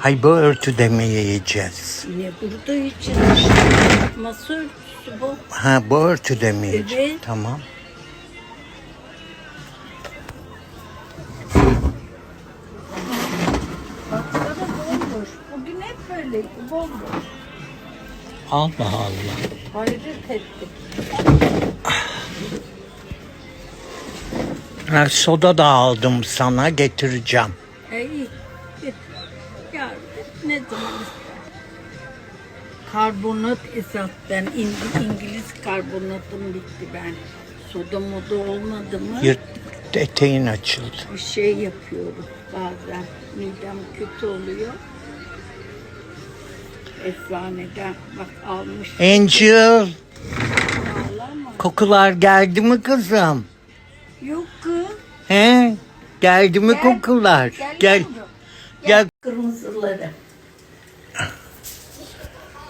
Hay bu örtüde mi yiyeceğiz? Ne burada için masa örtüsü bu. Ha bu örtüde mi yiyeceğiz? Evet. Tamam. Baksana bomboş. Bugün hep böyleydi bomboş. Allah Allah. Hayret ettik. Ha, soda da aldım sana getireceğim. E iyi. Git. Ya ne zaman ister? Karbonat esas ben İng- İngiliz karbonatım bitti ben. Soda moda olmadı mı? Yırt, eteğin açıldı. bir şey yapıyorum bazen. Midem kötü oluyor. Eczaneden bak almış. Angel, kokular geldi mi kızım? Yok kız. He? Geldi mi Gel. kokular? Gel. Gel. yavrum. Gel. Kırmızıları.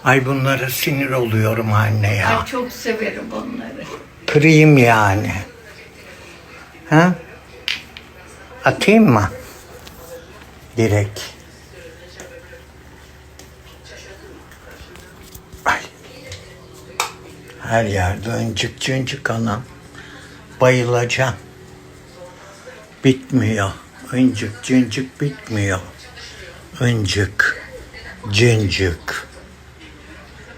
Ay bunlara sinir oluyorum anne ya. Ay çok severim onları. Kırayım yani. Ha? Atayım mı? Direkt. Ay. Her yerde öncük cıncık anam. Bayılacağım. Bitmiyor. Öncük cıncık bitmiyor. Öncük. Cıncık.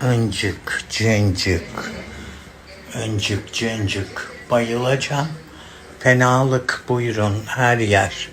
Öncük cıncık. Öncük cıncık. Bayılacağım. Fenalık buyurun her yer.